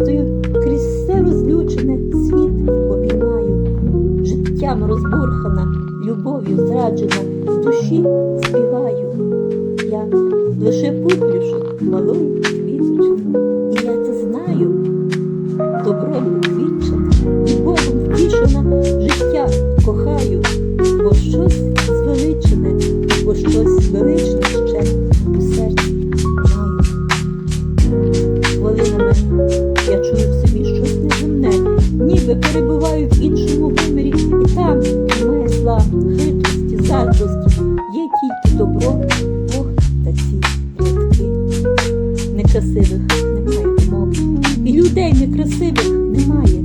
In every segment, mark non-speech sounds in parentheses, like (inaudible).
вистою, крізь все розлючене світ обіймаю. Життям розбурхана, любов'ю зраджена, в душі співаю. Я лише пуплюшок малую хитрості, є тільки добро, Бог та ці рядки. Некрасивих немає умов, і людей некрасивих немає.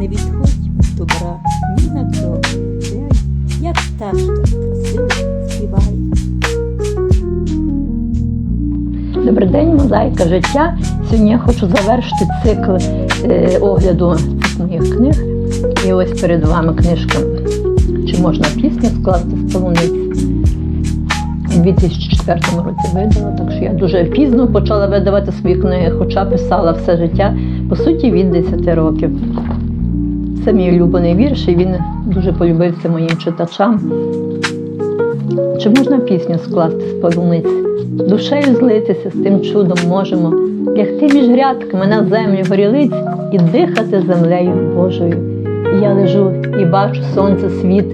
Не відходь від добра ні на крок. Як пташка красиво співає. Добрий день, мозаїка життя. Сьогодні я хочу завершити цикл е, огляду моїх книг. І ось перед вами книжка Чи можна пісню скласти полуниці? У 2004 році видала, так що я дуже пізно почала видавати свої книги, хоча писала все життя, по суті, від 10 років. Це мій улюблений вірш, і він дуже полюбився моїм читачам. Чи можна пісню скласти з полуниці? Душею злитися з тим чудом можемо, лягти між грядками на землю горілиць і дихати землею Божою. І я лежу і бачу сонце світ,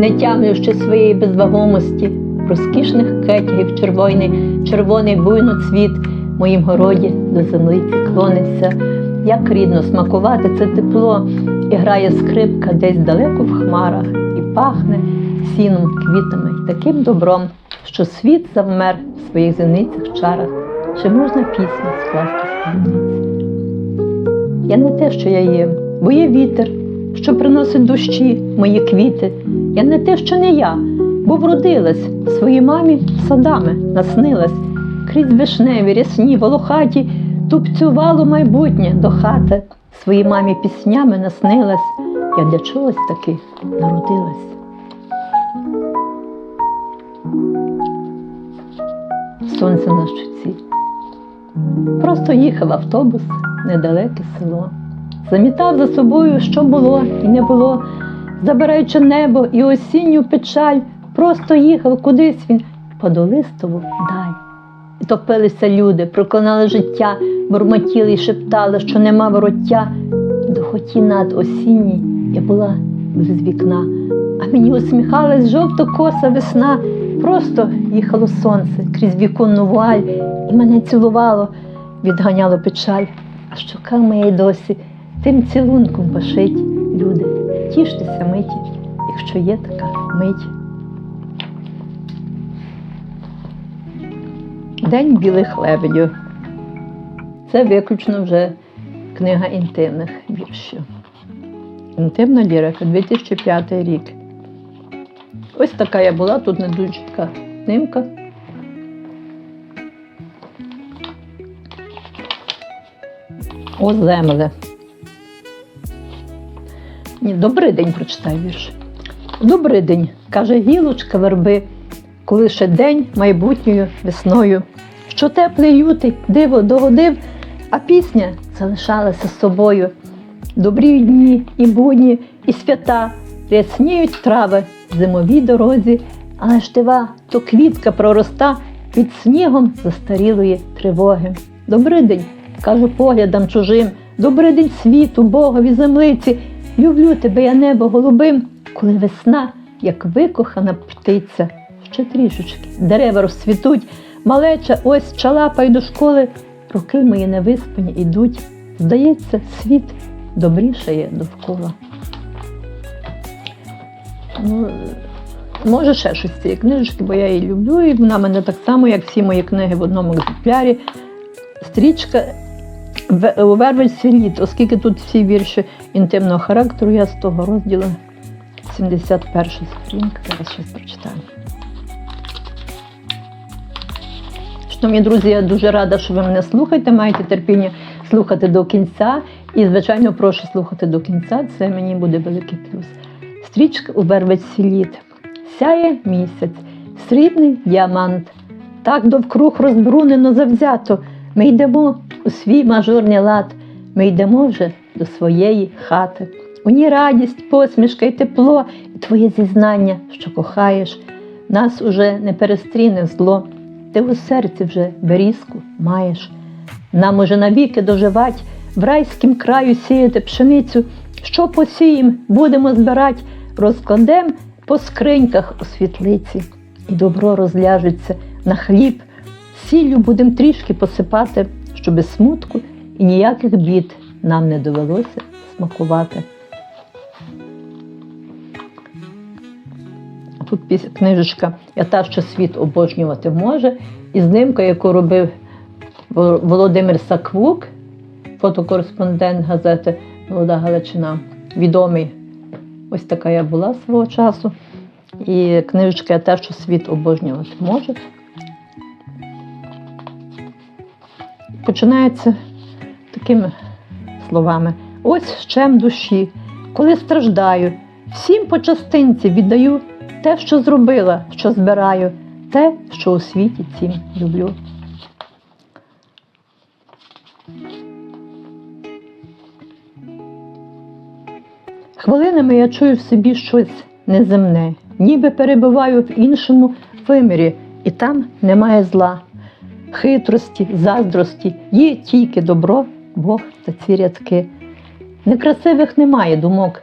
не тямлющи своєї безвагомості, розкішних кетягів червоний, червоний буйноцвіт в моїм городі до землиці клониться. Як рідно смакувати це тепло, і грає скрипка десь далеко в хмарах, і пахне сіном, квітами й таким добром, що світ завмер в своїх зеницях чарах. Чи можна пісню скласти з? Я не те, що я є, бо є вітер, що приносить дощі мої квіти. Я не те, що не я, бо вродилась своїй мамі садами наснилась, крізь вишневі, рясні, волохаті, тупцювало майбутнє до хати. Своїй мамі піснями наснилась, я для чогось таки народилась. Сонце на щуці. Просто їхав автобус, недалеке село. Замітав за собою, що було і не було, забираючи небо і осінню печаль, просто їхав кудись він по долистову даль. І топилися люди, проклинали життя, бурмотіли й шептали, що нема вороття. До хоті над осінній я була без вікна, а мені усміхалась жовто-коса весна. Просто їхало сонце крізь віконну вуаль, і мене цілувало, відганяло печаль, а щока моя досі тим цілунком пашить. Люди, тіштеся миті, якщо є така мить. День білих лебедів. Це виключно вже книга інтимних віршів. Інтимна лірика, 2005 рік. Ось така я була, тут не дуже така снимка. О, земле. Ні, добрий день прочитай вірш. Добрий день, каже гілочка верби, коли ще день майбутньою весною, що теплий лютий диво догодив, а пісня залишалася з собою. Добрі дні і будні, і свята, рясніють трави зимовій дорозі, але ж дива, то квітка пророста під снігом застарілої тривоги. Добрий день, кажу поглядам чужим, добрий день світу, Богові землиці. Люблю тебе, я небо голубим, коли весна, як викохана птиця, ще трішечки, дерева розцвітуть, малеча ось чалапай до школи, роки мої невиспані йдуть. Здається, світ добрішає довкола. Ну, може, ще щось з цієї книжечки, бо я її люблю, і вона мене так само, як всі мої книги в одному екземплярі. Стрічка у вервельці літ, оскільки тут всі вірші інтимного характеру, я з того розділу 71 сторінка, зараз щось прочитаю. Шановні друзі, я дуже рада, що ви мене слухаєте, маєте терпіння слухати до кінця. І, звичайно, прошу слухати до кінця, це мені буде великий плюс. Стрічка у вервиці літ. Сяє місяць, срібний діамант. Так довкруг розбрунено завзято, Ми йдемо у свій мажорний лад, ми йдемо вже до своєї хати. У ній радість, посмішка і тепло, і твоє зізнання, що кохаєш. Нас уже не перестріне зло, ти у серці вже берізку маєш. Нам уже навіки доживать, в райськім краю сіяти пшеницю, що посієм, будемо збирать, розкладем по скриньках у світлиці, і добро розляжеться на хліб, сіллю будем трішки посипати, щоби смутку і ніяких бід нам не довелося смакувати. Тут книжечка Я та, що світ обожнювати може, і знимка, яку робив Володимир Саквук, фотокореспондент газети Молода Галичина, відомий. Ось така я була свого часу. І книжечка Я те, що світ обожнювати може. Починається такими словами: ось щем душі, коли страждаю, всім по частинці віддаю те, що зробила, що збираю, те, що у світі цім люблю. Хвилинами я чую в собі щось неземне, ніби перебуваю в іншому вимірі, і там немає зла, хитрості, заздрості, є тільки добро, Бог та ці рядки. Некрасивих немає думок,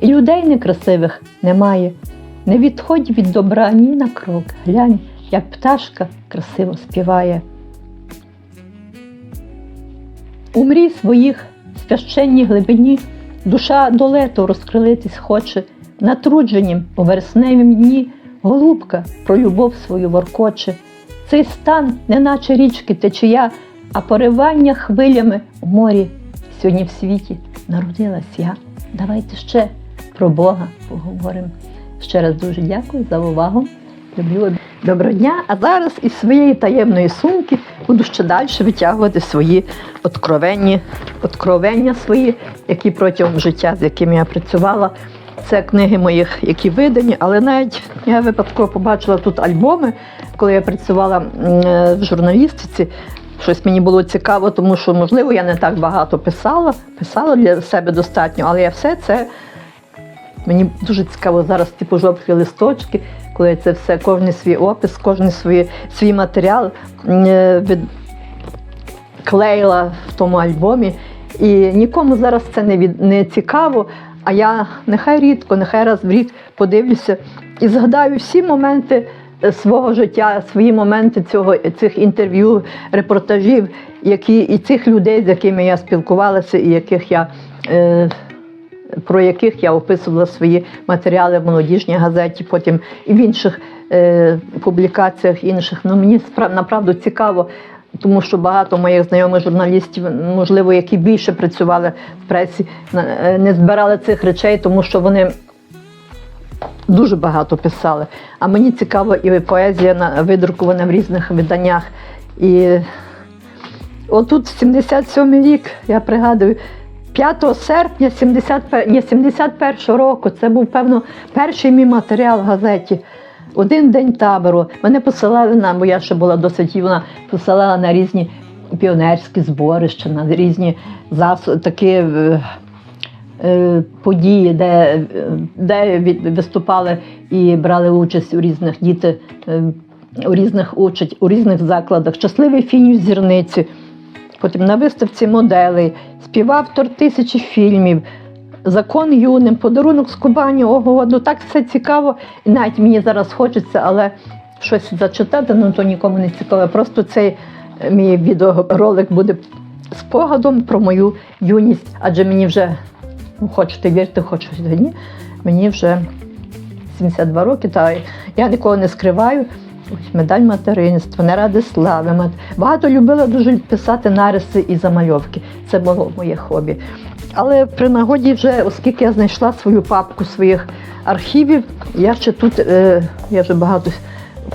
і людей некрасивих немає. Не відходь від добра ні на крок. Глянь, як пташка красиво співає. У мрій своїх священній глибині душа до лету розкрилитись хоче, натрудженням у вересневім дні голубка про любов свою воркоче. Цей стан, неначе річки течія, а поривання хвилями у морі. Сьогодні в світі народилась я. Давайте ще про Бога поговоримо. Ще раз дуже дякую за увагу. Люблю. Доброго дня! А зараз із своєї таємної сумки буду ще далі витягувати свої откровенні, откровення свої, які протягом життя, з якими я працювала. Це книги моїх, які видані, але навіть я випадково побачила тут альбоми, коли я працювала е, в журналістиці. Щось мені було цікаво, тому що, можливо, я не так багато писала, писала для себе достатньо, але я все це Мені дуже цікаво зараз ті пожовклі листочки, коли це все, кожен свій опис, кожен свій, свій матеріал е, відклеїла в тому альбомі. І нікому зараз це не, від, не цікаво. А я нехай рідко, нехай раз в рік подивлюся і згадаю всі моменти е, свого життя, свої моменти цього, цих інтерв'ю, репортажів, які, і цих людей, з якими я спілкувалася, і яких я. Е, про яких я описувала свої матеріали в молодіжній газеті, потім і в інших е, публікаціях інших. Ну, мені справ, направду цікаво, тому що багато моїх знайомих журналістів, можливо, які більше працювали в пресі, е, не збирали цих речей, тому що вони. Дуже багато писали. А мені цікаво і поезія на- видрукована в різних виданнях. І отут 77 рік, я пригадую, 5 серпня 71, ні, 71 року, це був, певно, перший мій матеріал в газеті. Один день табору. Мене посилали на, бо я ще була досить юна, посилала на різні піонерські зборища, на різні засоби, такі е, е, події, де, де від- виступали і брали участь у різних діти, е, у різних учать, у різних закладах. Щасливий фінів зірниці. Потім на виставці моделей, співавтор тисячі фільмів, закон юним, подарунок з Кубані, ого, ну так все цікаво. І навіть мені зараз хочеться, але щось зачитати, ну то нікому не цікаво. Просто цей е, мій відеоролик буде спогадом про мою юність, адже мені вже, ну, хочете вірте, хочете ні, мені вже 72 роки, та я нікого не скриваю. Ось медаль материнства, не ради слави. Багато любила дуже писати нариси і замальовки. Це було моє хобі. Але при нагоді, вже, оскільки я знайшла свою папку своїх архівів, я ще тут, е, я вже багато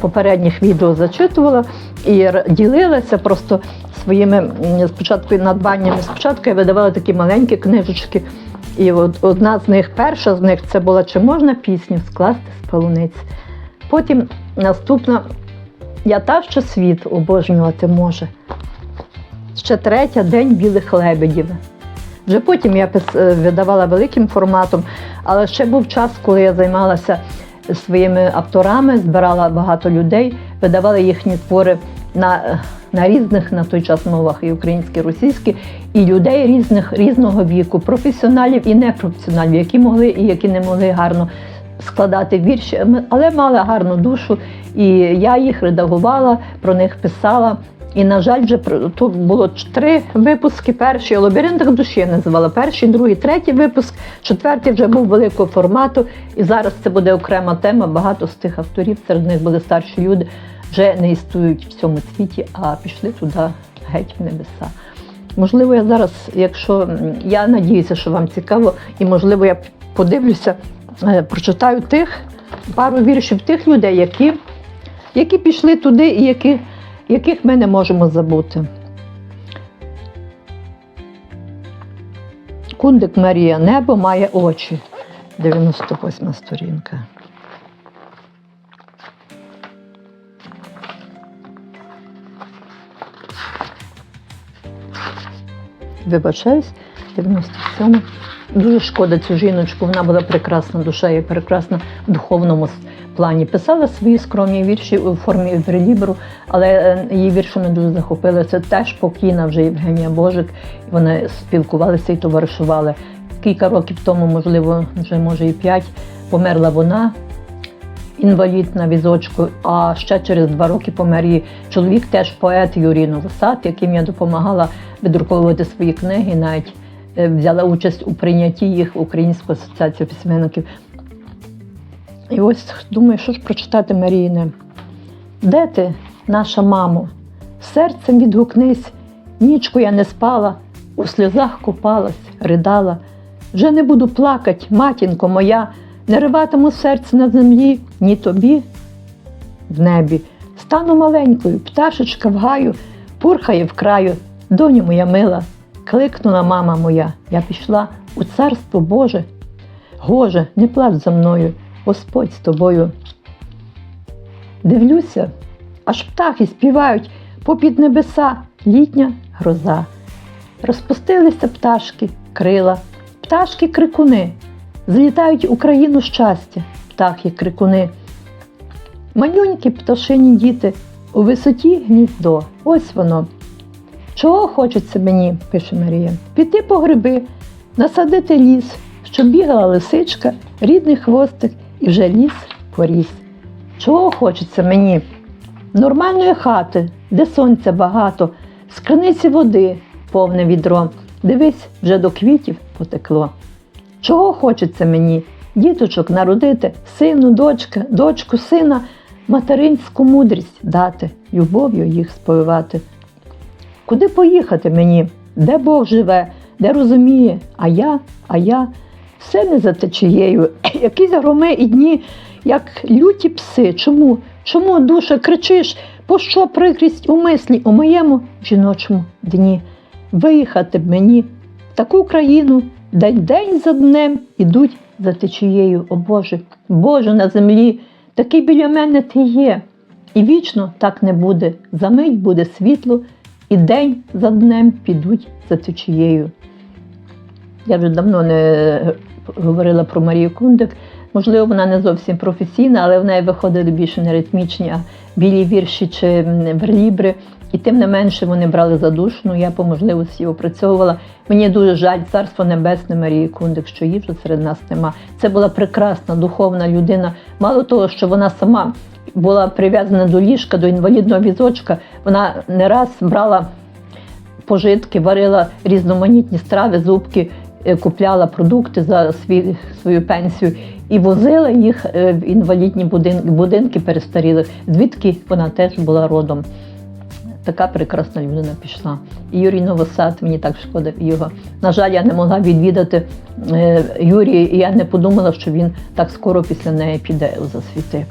попередніх відео зачитувала і ділилася просто своїми спочатку надбаннями. Спочатку я видавала такі маленькі книжечки. І от одна з них, перша з них, це була Чи можна пісню скласти з полуниць. Потім наступна Я та, що світ обожнювати може. ще третя день білих лебедів. Вже потім я е, видавала великим форматом, але ще був час, коли я займалася своїми авторами, збирала багато людей, видавала їхні твори на, на різних на той час мовах і українські, і російські, і людей різних різного віку, професіоналів і непрофесіоналів, які могли і які не могли гарно складати вірші, але мали гарну душу. І я їх редагувала, про них писала. І, на жаль, вже тут було три випуски. Перший у лабіринтах душі я називала перший, другий, третій випуск. Четвертий вже був великого формату. І зараз це буде окрема тема. Багато з тих авторів, серед них були старші люди, вже не існують в цьому світі, а пішли туди геть в небеса. Можливо, я зараз, якщо я надіюся, що вам цікаво, і можливо, я подивлюся, е, прочитаю тих пару віршів тих людей, які, які пішли туди і які, яких ми не можемо забути. Кундик Марія Небо має очі. 98 сторінка. Вибачаюсь, 97. Дуже шкода цю жіночку. Вона була прекрасна душа і прекрасна в духовному плані. Писала свої скромні вірші у формі верлібру, але е, її вірші мене дуже захопили. Це теж покійна вже Євгенія Божик. Вони спілкувалися і товаришували. Кілька років тому, можливо, вже може і п'ять, померла вона. Інвалід на візочку, а ще через два роки помер її чоловік, теж поет Юрій Новосад, яким я допомагала видруковувати свої книги, навіть е, взяла участь у прийнятті їх в Українську асоціацію письменників. І ось думаю, що ж прочитати Маріїне. Де ти, наша мамо? Серцем відгукнись, нічку я не спала, у сльозах купалась, ридала. Вже не буду плакать, матінко моя, не риватиму серце на землі, ні тобі в небі. Стану маленькою, пташечка в гаю, пурхає в краю, доню моя мила, кликнула мама моя, я пішла у царство Боже. Гоже, не плач за мною, Господь з тобою. Дивлюся, аж птахи співають попід небеса літня гроза. Розпустилися пташки, крила, пташки крикуни, злітають у країну щастя, птахи крикуни. Манюнькі пташині діти у висоті гніздо. Ось воно. Чого хочеться мені, пише Марія, піти по гриби, насадити ліс, щоб бігала лисичка, рідний хвостик і вже ліс поріс. Чого хочеться мені? Нормальної хати, де сонця багато, з криниці води повне відро. Дивись, вже до квітів потекло. Чого хочеться мені? Діточок народити, сину, дочка, дочку, сина, материнську мудрість дати, любов'ю їх сповивати. Куди поїхати мені? Де Бог живе, де розуміє, а я, а я все не за течією. (clears throat) Якісь громи і дні, як люті пси. Чому? Чому, душа, кричиш? Пощо прикрість у мислі у моєму жіночому дні? Виїхати б мені в таку країну, де день за днем ідуть за течією. О Боже, Боже на землі, такий біля мене ти є. І вічно так не буде. За мить буде світло, і день за днем підуть за течією. Я вже давно не говорила про Марію Кундик. Можливо, вона не зовсім професійна, але в неї виходили більше не ритмічні, а білі вірші чи верлібри. І тим не менше вони брали задушну. Я по можливості опрацьовувала. Мені дуже жаль царство небесне Марії Кундик, що її вже серед нас нема. Це була прекрасна духовна людина. Мало того, що вона сама була прив'язана до ліжка, до інвалідного візочка. Вона не раз брала пожитки, варила різноманітні страви, зубки, купляла продукти за свій, свою пенсію і возила їх е, в інвалідні будинки, будинки перестарілих, звідки вона теж була родом. Така прекрасна людина пішла. І Юрій Новосад, мені так шкода його. На жаль, я не могла відвідати е, Юрія, і я не подумала, що він так скоро після неї піде у засвіти.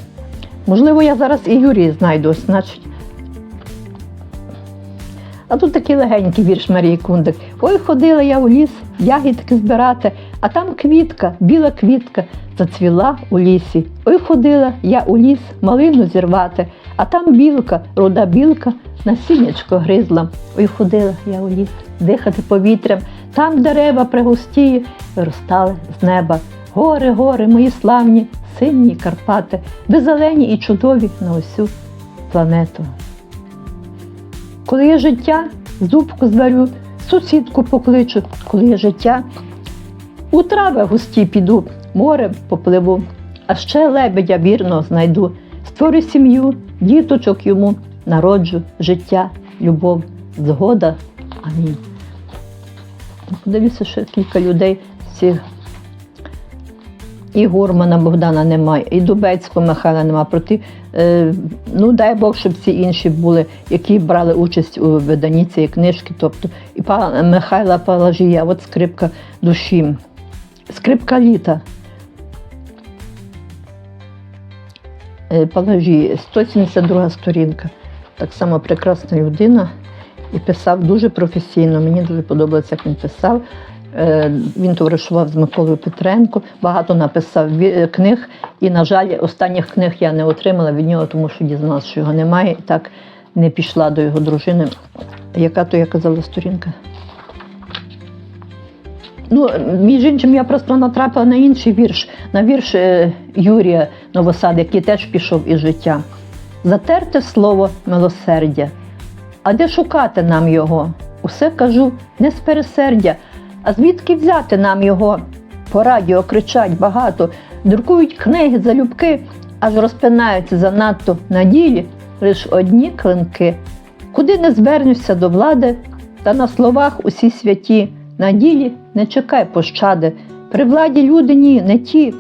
Можливо, я зараз і Юрія знайду, значить. А тут такий легенький вірш Марії Кундик. Ой, ходила я у ліс, ягідки збирати, а там квітка, біла квітка, зацвіла у лісі. Ой, ходила я у ліс малину зірвати, А там білка, руда білка, насіннячко гризла. Ой, ходила я у ліс, дихати повітрям. Там дерева пригустії виростали з неба. Гори, гори, мої славні, сині Карпати, ви зелені і чудові на усю планету. Коли є життя, зубку зварю, сусідку покличу, коли є життя, у трави густі піду, море попливу, а ще лебедя вірно знайду. Створю сім'ю, діточок йому, народжу життя, любов, згода. Амінь. Подивіться, що кілька людей всіх. І Гурмана Богдана немає, і Дубецького Михайла немає. Проти, е, ну дай Бог, щоб ці інші були, які брали участь у виданні цієї книжки. Тобто і па, Михайла Палажія, от скрипка душі, скрипка літа. Е, Палажі, 172 сторінка. Так само прекрасна людина і писав дуже професійно. Мені дуже подобається, як він писав. Е, Він товаришував з Миколою Петренко, багато написав е, книг. І, на жаль, останніх книг я не отримала від нього, тому що дізналася, що його немає, і так не пішла до його дружини. Яка то я казала сторінка? Ну, між іншим, я просто натрапила на інший вірш, на вірш е, Юрія Новосад, який теж пішов із життя. Затерте слово милосердя. А де шукати нам його? Усе кажу, не з пересердя. А звідки взяти нам його? По радіо кричать багато, друкують книги залюбки, аж розпинаються занадто на ділі лиш одні клинки. Куди не звернуся до влади, та на словах усі святі, на ділі не чекай пощади. При владі люди ні, не ті.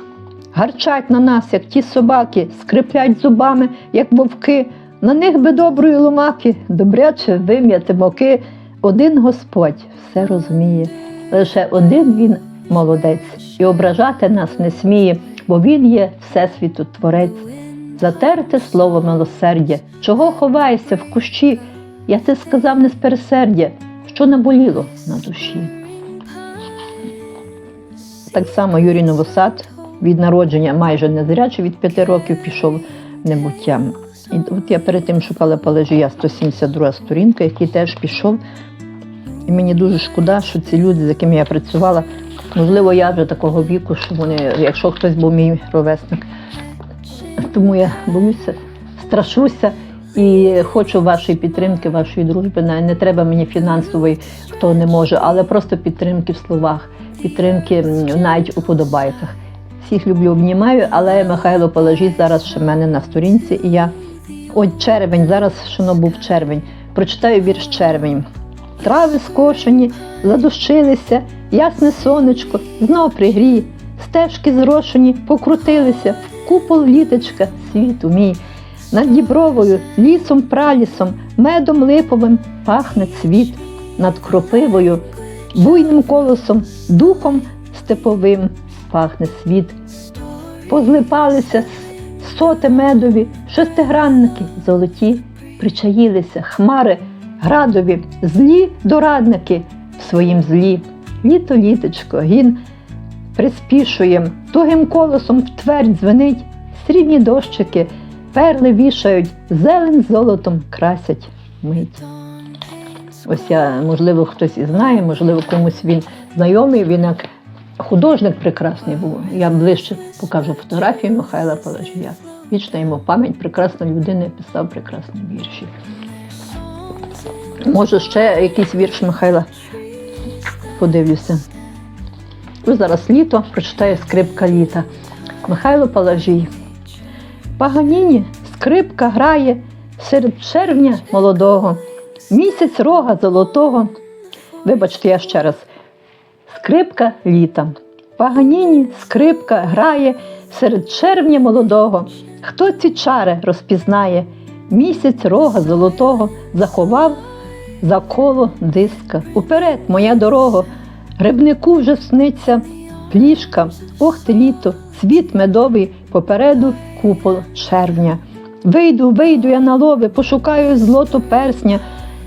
Гарчать на нас, як ті собаки, скриплять зубами, як вовки. На них би доброї ломаки, добряче вим'яти моки. Один Господь все розуміє, лише один він молодець, і ображати нас не сміє, бо він є Всесвіту Творець. Затерте слово милосердя, чого ховаєшся в кущі? Я це сказав не з пересердя, що наболіло на душі. Так само Юрій Новосад від народження майже незрячий, від п'яти років пішов в небуття. І от я перед тим шукала Палежія 172 сторінка, який теж пішов. І мені дуже шкода, що ці люди, з якими я працювала, можливо, я вже такого віку, що вони, якщо хтось був мій ровесник, тому я боюся, страшуся і хочу вашої підтримки, вашої дружби. Не треба мені фінансової, хто не може, але просто підтримки в словах, підтримки навіть у подобайках. Всіх люблю, обнімаю, але Михайло Положіть зараз ще мене на сторінці, і я от червень, зараз воно був червень. Прочитаю вірш червень. Трави скошені, задушилися, ясне сонечко, знов пригріє, стежки зрошені, покрутилися, купол літочка, світу мій. Над Дібровою, лісом пралісом, медом липовим пахне цвіт, над кропивою, буйним колосом, духом степовим пахне світ. Позлипалися соти медові, шестигранники золоті, причаїлися хмари градові, злі дорадники в своїм злі. Літо літочко, гін приспішує, тугим колосом в твердь дзвенить, срібні дощики, перли вішають, зелень золотом красять мить. Ось я, можливо, хтось і знає, можливо, комусь він знайомий, він як художник прекрасний був. Я ближче покажу фотографії Михайла Палажія. Вічна йому пам'ять, прекрасна людина, писав прекрасні вірші. Може, ще якийсь вірш Михайла подивлюся. Ось зараз літо, прочитаю скрипка літа. Михайло Палажій. Паганіні скрипка грає серед червня молодого, місяць рога золотого. Вибачте, я ще раз. Скрипка літа. Паганіні скрипка грає серед червня молодого. Хто ці чари розпізнає? Місяць рога золотого заховав за коло диска. Уперед, моя дорога, грибнику вже сниться плішка, ох ти літо, цвіт медовий, попереду купол червня. Вийду, вийду я на лови, пошукаю злото персня,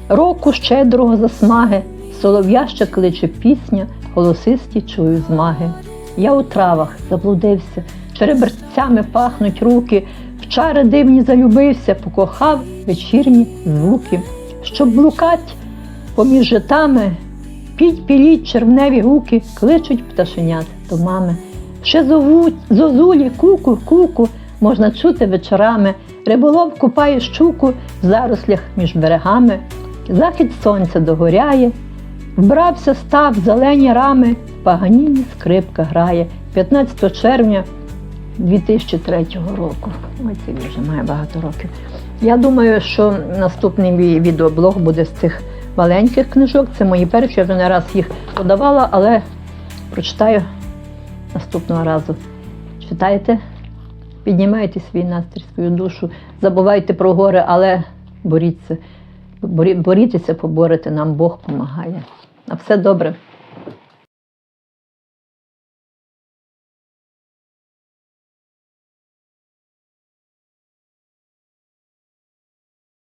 року щедрого засмаги, солов'я ще кличе пісня, голосисті чую змаги. Я у травах заблудився, череберцями пахнуть руки, в чари дивні залюбився, покохав вечірні звуки, щоб блукать поміж житами, піть піліть червневі гуки, кличуть пташенят до мами. Ще зовуть зозулі, куку, куку, можна чути вечорами. Риболов купає щуку в зарослях між берегами. Захід сонця догоряє, вбрався став зелені рами, паганіні скрипка грає 15 червня 2003 року. Ой, це вже має багато років. Я думаю, що наступний мій відеоблог буде з цих маленьких книжок. Це мої перші, я вже не раз їх подавала, але прочитаю наступного разу. Читайте, піднімайте свій настрій, свою душу, забувайте про горе, але боріться. Борітеся, поборете, нам Бог допомагає. На все добре.